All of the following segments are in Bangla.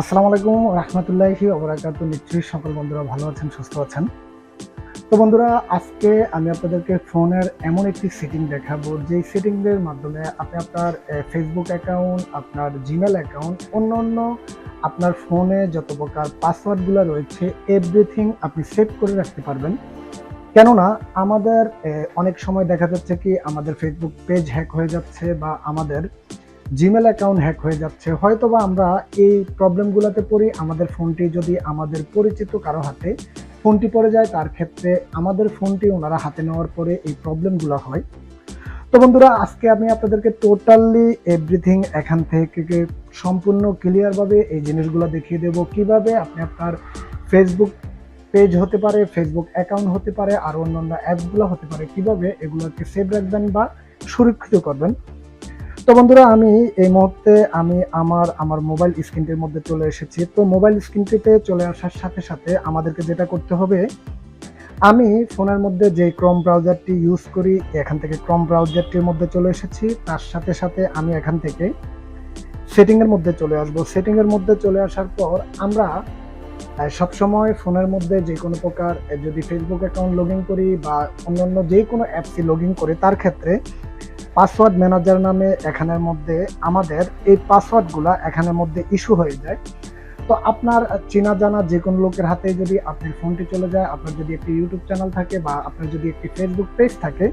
আসসালামু আলাইকুম রহমতুল্লাহি ওবরাকাতু নিশ্চয়ই সকল বন্ধুরা ভালো আছেন, সুস্থ আছেন। তো বন্ধুরা, আজকে আমি আপনাদেরকে ফোনের এমন একটি সেটিং দেখাবো, যেই সেটিংয়ের মাধ্যমে আপনি আপনার ফেসবুক অ্যাকাউন্ট আপনার জিমেল অ্যাকাউন্ট অন্য অন্য আপনার ফোনে যত প্রকার পাসওয়ার্ডগুলো রয়েছে এভরিথিং আপনি সেভ করে রাখতে পারবেন। কেননা, আমাদের অনেক সময় দেখা যাচ্ছে কি, আমাদের ফেসবুক পেজ হ্যাক হয়ে যাচ্ছে বা আমাদের জিমেল অ্যাকাউন্ট হ্যাক হয়ে যাচ্ছে। হয়তো বা আমরা এই প্রবলেমগুলোতে পড়ি, আমাদের ফোনটি যদি আমাদের পরিচিত কারও হাতে ফোনটি পড়ে যায়, তার ক্ষেত্রে আমাদের ফোনটি ওনারা হাতে নেওয়ার পরে এই প্রবলেমগুলো হয়। তো বন্ধুরা, আজকে আমি আপনাদেরকে টোটালি এভরিথিং এখান থেকে সম্পূর্ণ ক্লিয়ারভাবে এই জিনিসগুলো দেখিয়ে দেব। কীভাবে আপনি আপনার ফেসবুক পেজ হতে পারে ফেসবুক অ্যাকাউন্ট হতে পারে, আর অন্যান্য অ্যাপগুলো হতে পারে, কীভাবে এগুলোকে সেভ রাখবেন বা সুরক্ষিত করবেন তো বন্ধুরা, আমি এই মুহূর্তে আমি আমার আমার মোবাইল স্ক্রিনটির মধ্যে চলে এসেছি। তো মোবাইল স্ক্রিনটিতে চলে আসার সাথে সাথে আমাদেরকে যেটা করতে হবে, আমি ফোনের মধ্যে যে ক্রম ব্রাউজারটি ইউজ করি, এখান থেকে ক্রম ব্রাউজারটির মধ্যে চলে এসেছি। তার সাথে সাথে আমি এখান থেকে সেটিংয়ের মধ্যে চলে আসব। সেটিংয়ের মধ্যে চলে আসার পর আমরা সবসময় ফোনের মধ্যে যে কোনো প্রকার, যদি ফেসবুক অ্যাকাউন্ট লগ করি বা অন্যান্য যে কোনো অ্যাপসই লগ করি, তার ক্ষেত্রে পাসওয়ার্ড ম্যানেজার নামে এখানের মধ্যে আমাদের এই পাসওয়ার্ডগুলো এখানের মধ্যে ইস্যু হয়ে যায়। তো আপনার চেনা জানা যে কোনো লোকের হাতে যদি আপনার ফোনটি চলে যায়, আপনার যদি একটি ইউটিউব চ্যানেল থাকে বা আপনার যদি একটি ফেসবুক পেজ থাকে,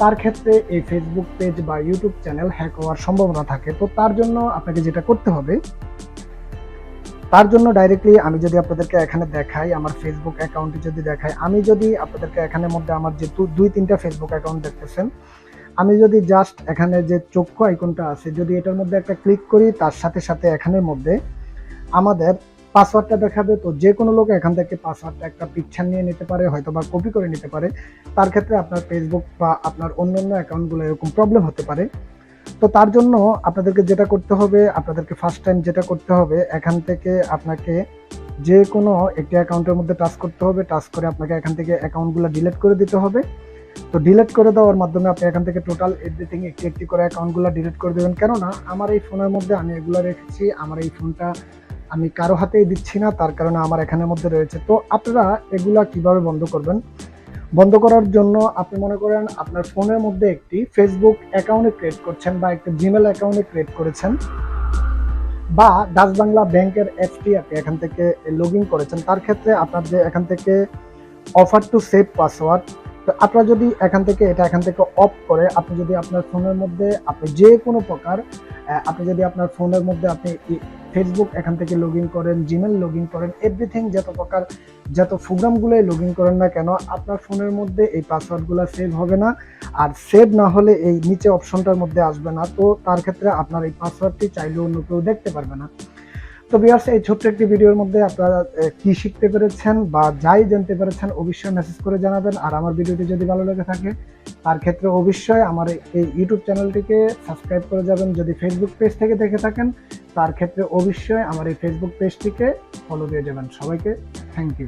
তার ক্ষেত্রে এই ফেসবুক পেজ বা ইউটিউব চ্যানেল হ্যাক হওয়ার সম্ভাবনা থাকে। তো তার জন্য আপনাকে যেটা করতে হবে, তার জন্য ডাইরেক্টলি আমি যদি আপনাদেরকে এখানে দেখাই, আমার ফেসবুক অ্যাকাউন্টে যদি দেখাই, আমি যদি আপনাদেরকে এখানের মধ্যে আমার যে দুই তিনটা ফেসবুক অ্যাকাউন্ট দেখতেছেন আমি যদি জাস্ট এখানে যে চক্ষু আইকনটা আছে, যদি এটার মধ্যে একটা ক্লিক করি, তার সাথে সাথে এখানের মধ্যে আমাদের পাসওয়ার্ডটা দেখাবে। তো যে কোনো লোক এখান থেকে পাসওয়ার্ডটা একটা পিকচার নিয়ে নিতে পারে হয়তো বা কপি করে নিতে পারে। তার ক্ষেত্রে আপনার ফেসবুক বা আপনার অন্যান্য অ্যাকাউন্টগুলো এরকম প্রবলেম হতে পারে। তো তার জন্য আপনাদেরকে যেটা করতে হবে, আপনাদেরকে ফার্স্ট টাইম যেটা করতে হবে, এখান থেকে আপনাকে যে কোনো একটি অ্যাকাউন্টের মধ্যে টাচ করতে হবে। টাচ করে আপনাকে এখান থেকে অ্যাকাউন্টগুলো ডিলিট করে দিতে হবে। তো ডিলিট করে দেওয়ার মাধ্যমে আপনি এখান থেকে টোটাল এভরিথিং একটি একটি করে অ্যাকাউন্টগুলো ডিলিট করে দেবেন। কেননা আমার এই ফোনের মধ্যে আমি এগুলো রেখেছি, আমার এই ফোনটা আমি কারও হাতেই দিচ্ছি না, তার কারণে আমার এখানের মধ্যে রয়েছে। তো আপনারা এগুলা কীভাবে বন্ধ করবেন? বন্ধ করার জন্য আপনি মনে করেন আপনার ফোনের মধ্যে একটি ফেসবুক অ্যাকাউন্টে ক্রিয়েট করছেন বা একটা জিমেল অ্যাকাউন্টে ক্রিয়েট করেছেন বা ডাচ বাংলা ব্যাংকের অ্যাপটি আপনি এখান থেকে লগ ইন করেছেন। তার ক্ষেত্রে আপনার যে এখান থেকে অফার টু সেভ পাসওয়ার্ড তো আপনারা যদি এখান থেকে, এটা এখান থেকে অফ করে, আপনি যদি আপনার ফোনের মধ্যে আপনি যে কোনো প্রকার আপনি যদি আপনার ফোনের মধ্যে আপনি ফেসবুক এখান থেকে লগ ইন করেন জিমেল লগ ইন করেন এভরিথিং যত প্রকার, যত প্রোগ্রামগুলোই লগ ইন করেন না কেন, আপনার ফোনের মধ্যে এই পাসওয়ার্ডগুলো সেভ হবে না। আর সেভ না হলে এই নিচে অপশনটার মধ্যে আসবে না। তো তার ক্ষেত্রে আপনার এই পাসওয়ার্ডটি চাইলে অন্য কেউ দেখতে পারবে না। তো বিয়ার্স এই ছোট্ট একটি ভিডিওর মধ্যে আপনারা কি শিখতে পেরেছেন বা যাই জানতে পেরেছেন, অবশ্যই মেসেজ করে জানাবেন। আর আমার ভিডিওটি যদি ভালো লেগে থাকে, তার ক্ষেত্রে অবশ্যই আমার এই- ইউটিউব চ্যানেলটিকে সাবস্ক্রাইব করে যাবেন। যদি ফেসবুক পেজ থেকে দেখে থাকেন, তার ক্ষেত্রে অবশ্যই আমার এই ফেসবুক পেজটিকে ফলো দিয়ে যাবেন। সবাইকে থ্যাংক ইউ